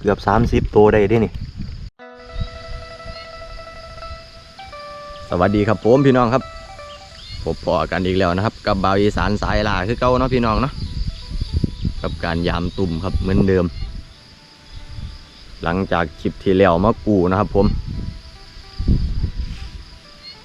เกือบสามสิบตัวได้ด้นี่ สวัสดีครับผมพี่น้องครับพบปอกันอีกแล้วนะครับ กับบ่าวอีสานสายลาคือเก่าเนาะพี่น้องเนาะกับการยามตุ่มครับเหมือนเดิม หลังจากคลิปที่แล้วมากูนะครับ ผม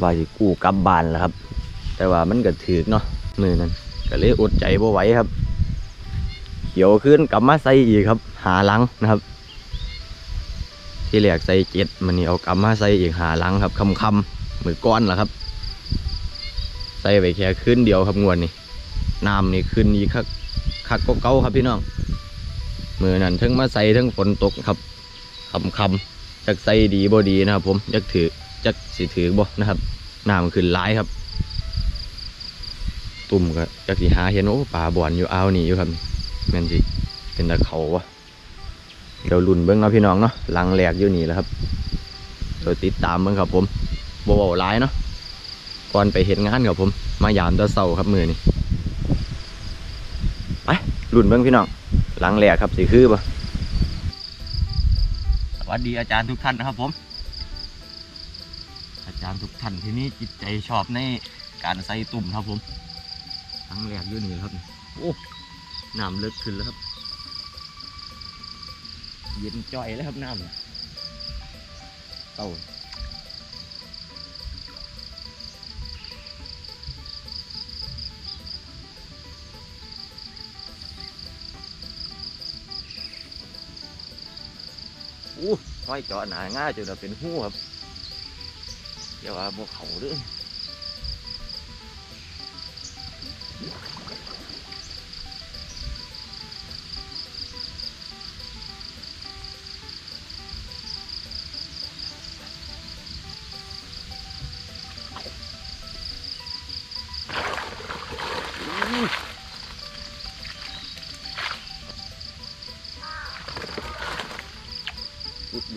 ว่าสิกู้กลับบ้านแล้วครับ แต่ว่ามันก็ถือเนาะมือนั้นก็เลยอดใจบ่ไหวครับ เขียวขึ้นกลับมาใส่อีกครับ หาลังนะครับ ที่แรกใส่เจ็ดมันนี่เอากลับมาใส่อีกหาลังครับคำคำมือก้อนละครับ ใส่ไปแค่ขึ้นเดียวครับงวดนี่น้ำนี่ขึ้นอีกคักคักก็เก่าครับพี่น้องมือนั้นทั้งมาใส่ทั้งฝนตกครับคำคำจักใส่ดีบ่ดีนะครับ ผมจักถือจักสิถือบ่นะครับน้ำขึ้นหลายครับ ตุ่มก็จักสิหาเห็นโอ้ปลาบ่อนอยู่อ่าวนี่อยู่ครับแม่นสิเป็นตะเขาวะ เดี๋ยวลุ่นเบิ้งเนาะพี่น้องเนาะหลังแหลกอยู่นี่แหล้วครับเดี๋ยวติดตามเบิ้งครับผมบเบาๆร้ายเนาะก่อนไปเห็นงานครับผม มายามตะเสาครับมือนี่ไปลุ่นเบิ้งพี่น้องหลังแหลกครับสิคือปะสวัสดีอาจารย์ทุกท่านนะครับผม อาจารย์ทุกท่านที่นี่จิตใจชอบในการใส่ตุ่มครับผมหลังแหลกอยู่นี่ครับโอ้น้ำลึกขึ้นแล้วครับ เย็นจ่อยแล้วครับน้ำเนี่ยเต่าอู้ห้อยเจาะหนาง่ายจนเราเป็นหู้ครับเดี๋ยวว่าบวกเขาด้วย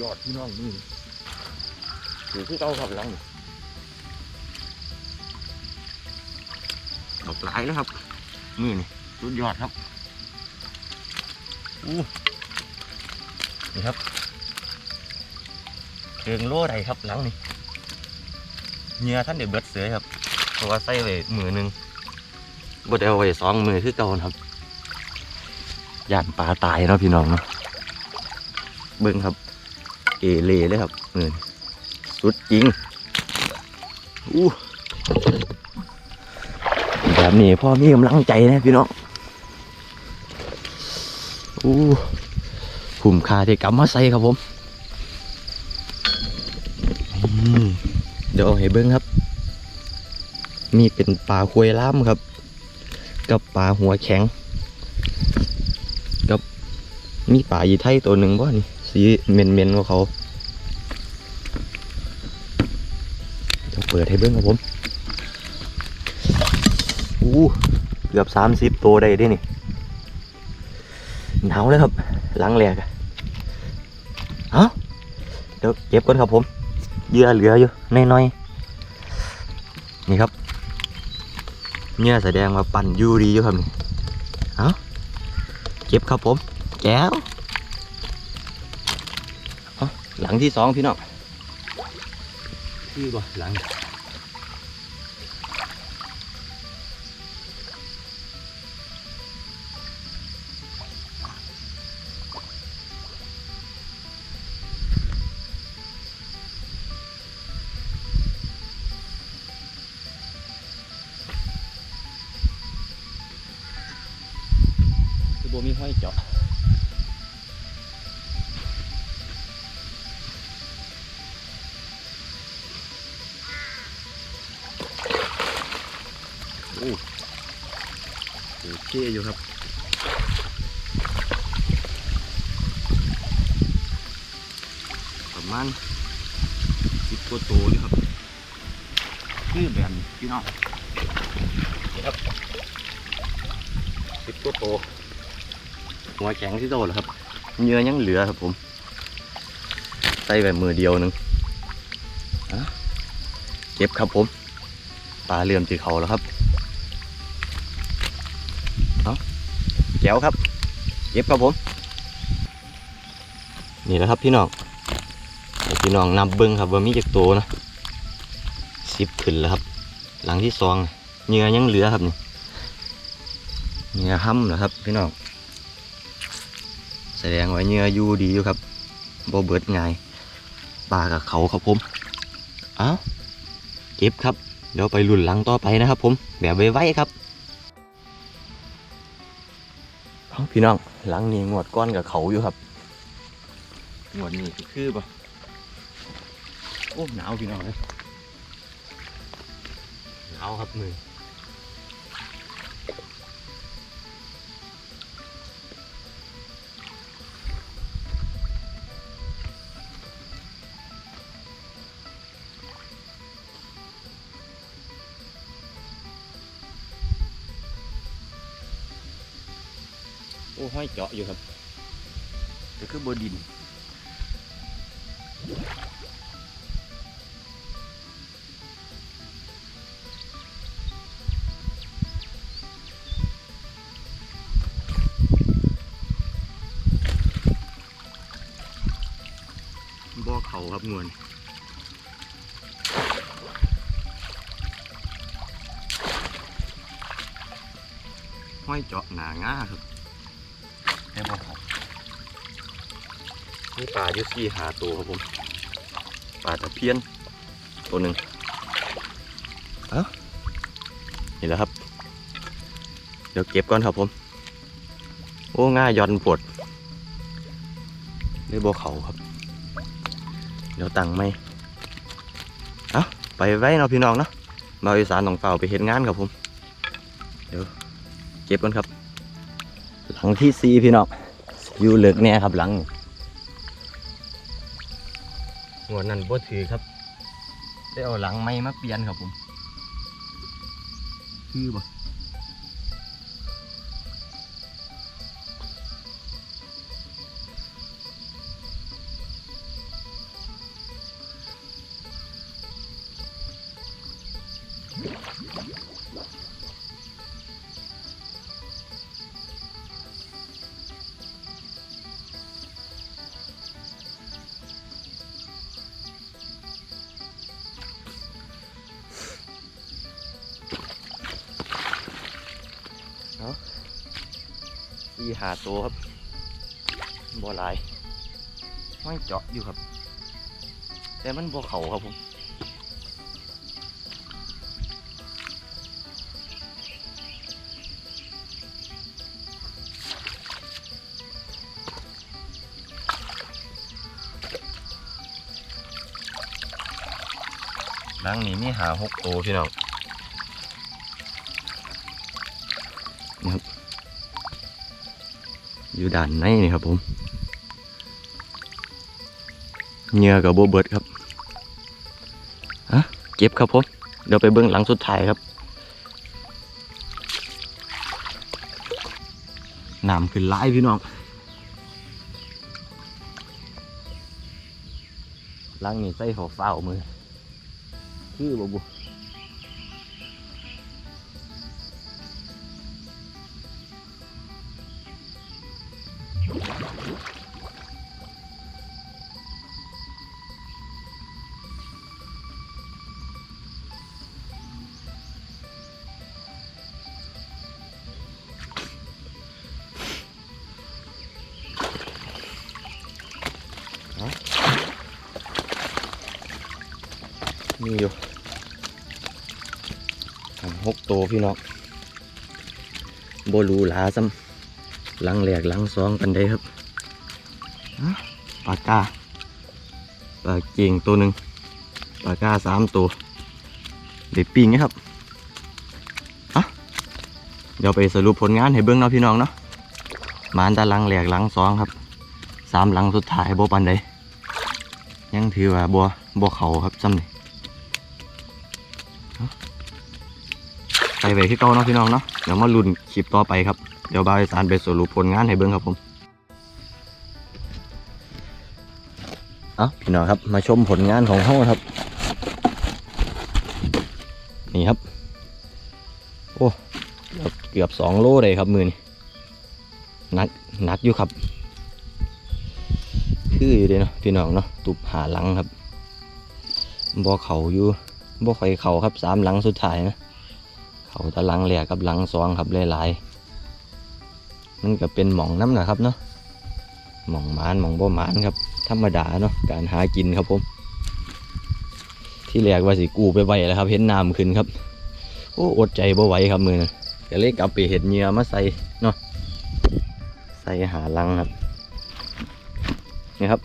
อดพี่น้องนี่ถือที่เก้าครับหลังนี่ดอกหลายแล้วครับ มือนี่สุดยอดครับอู้นี่ครับเชิงโล่ใดครับหลังนี่เนื้อท่านเดือเบิดเสือครับ เพราะว่าใส่ไว้มือหนึ่งบ่ได้เอาไว้สองมือคือเก่านะครับย่านปลาตายเนาะพี่น้องเนาะเบิ่งครับเอเลเลยครับเออสุดจริงอู้แบบนี้พ่อมีกำลังใจนะพี่น้องอู้ภูมิคาที่กำมาใส่ครับผมอืมเดี๋ยวเอาให้เบิ้งครับ มีเป็นปลาควยล่ามครับ กับปลาหัวแข็ง กับมีปลายีไทยตัวหนึ่งบ่นี่ สีเมนเมนของเขาเดี๋ยวเปิดให้เบิ้งครับผมอู้เกือบสามสิบตัวได้ด้นี่หนาวเลยครับ หลังแหลกเอ้าเดี๋ยวเก็บก่อนครับผมเหยื่อเหลืออยู่น้อยๆนี่ครับเนี่ยแสดงว่าปั่นยูดีอยู่ครับนี่ เอ้า เก็บครับผม แก้ว หลังที่สองพี่น้องพี่บ่หลังคือบ่มีห้อยเจาะ อ้โอเคอยู่ครับประมาณสิบกว่าตัวอยู่ครับคือแบบนี้พี่น้องครับสิบกว่าตัวหัวแข็งที่โตแล้วครับเนื้อยังเหลือครับผมใส่แบบมือเดียวหนึงอะเก็บครับผมปลาเลื่อมจีเขาแล้วครับ เอาแก้วครับเก็บครับผม นี่แหละครับพี่น้องพี่น้องนับเบิ้งครับว่ามีจักโตวนะสิบขึ้นแล้วครับ หลังที่สองเหงื่อยังเหลือครับนี่เหงื่อห้ำนะครับ พี่น้องแสดงว่าเหงื่ออยู่ดีอยู่ครับบ่เบิดง่ายปลากับเขาครับผมอ้าวเก็บครับเดี๋ยวไปลุ่นหลังต่อไปนะครับผมแบบไว้ๆครับ พี่น้องหลังนี้งวดก้อนกับเขาอยู่ครับงวดนี้คือปะโอ้หนาวพี่น้องเลยหนาวครับมือ โอ้ห้อยเจาะอยู่ครับก็คือบดินบ่อเขาครับงวนห้อยเจาะหนาง่าครับ นี่ปลาอยู่สี่หาตัวครับผมปลาตะเพียนตัวหนึ่งเอ้านี่แหละครับ เดี๋ยวเก็บก่อนครับผม โอ้ง่าย่อนปวดได้บ่อเขาครับ เดี๋ยวตังไม่เอาไปไว้เนาะพี่น้องเนาะมาอีสานต้องเฝ้าไปเห็นงานครับผม เดี๋ยวเก็บกันครับ หลังที่สี่พี่น้องอยู่เลิกแน่ครับหลัง หัวนั่นบ่ถือครับ ได้เอาหลังไม้มาเปลี่ยนครับผม คือบ่ หาตัวครับบ่หลายห้อยเจาะอยู่ครับ แต่มันบ่เข่าครับผมลังนี้มีหาหกตัวพี่น้องนะครับ อยู่ด้านในนี่ครับผมเหงื่อกับโบเบิร์ดครับฮะเก็บครับผม เดี๋ยวไปเบื้องหลังสุดท้ายครับน้ำขึ้นไล่พี่น้องหลังนี่ใส่หัวเฝ้ามือ คือบ่บุ มีอยู่หกตัวพี่น้องโบหรูหลาซ้ำหลังแหลกหลังซองกันได้ครับฮะปลากาปลาเก่งตัวหนึ่งปลากาสามตัว เด็ดปิงนะครับฮะเดี๋ยวไปสรุปผลงานให้เบิ้องเนาะพี่น้องเนาะมานตาลังแหลกหลังซองครับสามหลังสุดท้ายโบปันใดยังถือว่าบัวบัวเขาครับซ้ำนี่ ไปไปที่เก่าเนาะพี่น้องเนาะเดี๋ยวมาลุ้นคลิปต่อไปครับเดี๋ยวบาวอีสานไปสรุปผลงานให้เบิ่งครับผมเอาพี่น้องครับมาชมผลงานของเขาครับ นี่ครับ โอ้เกือบเกือบสองโลเลยครับมือนี่หนักหนักอยู่ครับ คืออยู่เด้เนาะพี่น้องเนาะตุบหาหลังครับบ่อเขาอยู่บ่ค่อยเขาครับสามหลังสุดท้ายนะ เขาตะหลังแหลกกับหลังสองครับหลายๆมันก็เป็นหม่องน้ำนะครับเนาะหม่องหมานหม่องบ่หมานครับธรรมดาเนาะการหากินครับผม ที่แรกว่าสิกูไปไว้แล้วครับ เห็นน้ำขึ้นครับโอ้อดใจบ่ไหวครับมือนะก็เลยกลับไปเห็ดเหยื่อมาใส่เนาะใส่หาลังครับนี่ครับ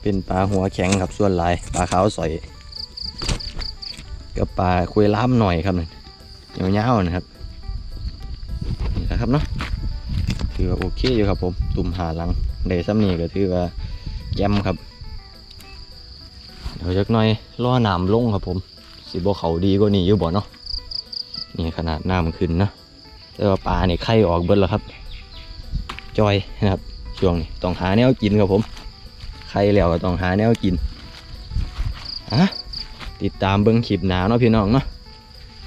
เป็นปลาหัวแข็งครับส่วนลายปลาขาวสอย กับปลาคุยล้ามหน่อยครับเนี่ยาวๆนะครับนี่แหละครับเนาะถือว่าโอเคอยู่ครับผมตุ่มหาลังได้ซ้ำนี่ก็ถือว่าแจ่มครับเดี๋ยวจักหน่อยล่อน้ำลงครับผมสิบ่เขาดีกว่านี้อยู่บ่เนาะนี่ขนาดน้ำขึ้นนะแต่ว่าปลาเนี่ยไข่ออกเบิดแล้วครับ จอยนะครับช่วงนี้ต้องหาแนวกินครับผมไข่แล้วก็ต้องหาแนวกินฮะ ติดตามเบิ้งคลิปหนาเนาะพี่น้องเนาะ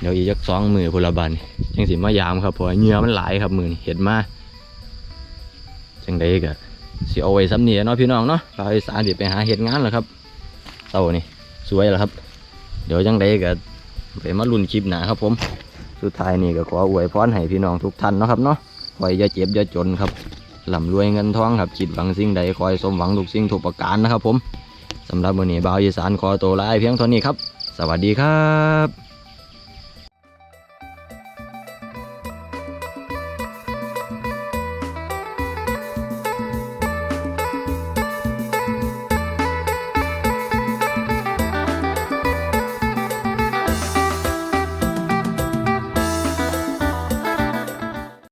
เดี๋ยวอีกจักสองมือพลบันจังสิมายามครับเพราะเหงื่อมันหลายครับมือนี่เห็นมาจังใดก็สิเอาไว้ซ้ำนี่เนาะพี่น้องเนาะเราอีสานสิไปหาเห็ดงานแล้วครับเต่านี่สวยแล้วครับ เดี๋ยวจังใดก็ไปมาลุ้นคลิปหนาครับ ผม สุดท้ายนี่ก็ขออวยพรให้พี่น้องทุกท่านเนาะครับเนาะคอยอย่าเจ็บอย่าจนครับลำรวยเงินทองครับคิดหวังสิ่งใดคอยสมหวังทุกสิ่งทุกประการนะครับผม สำหรับวันนี้บ่าวอีสานขอตัวลาเพียงเท่านี้ครับ สวัสดีครับ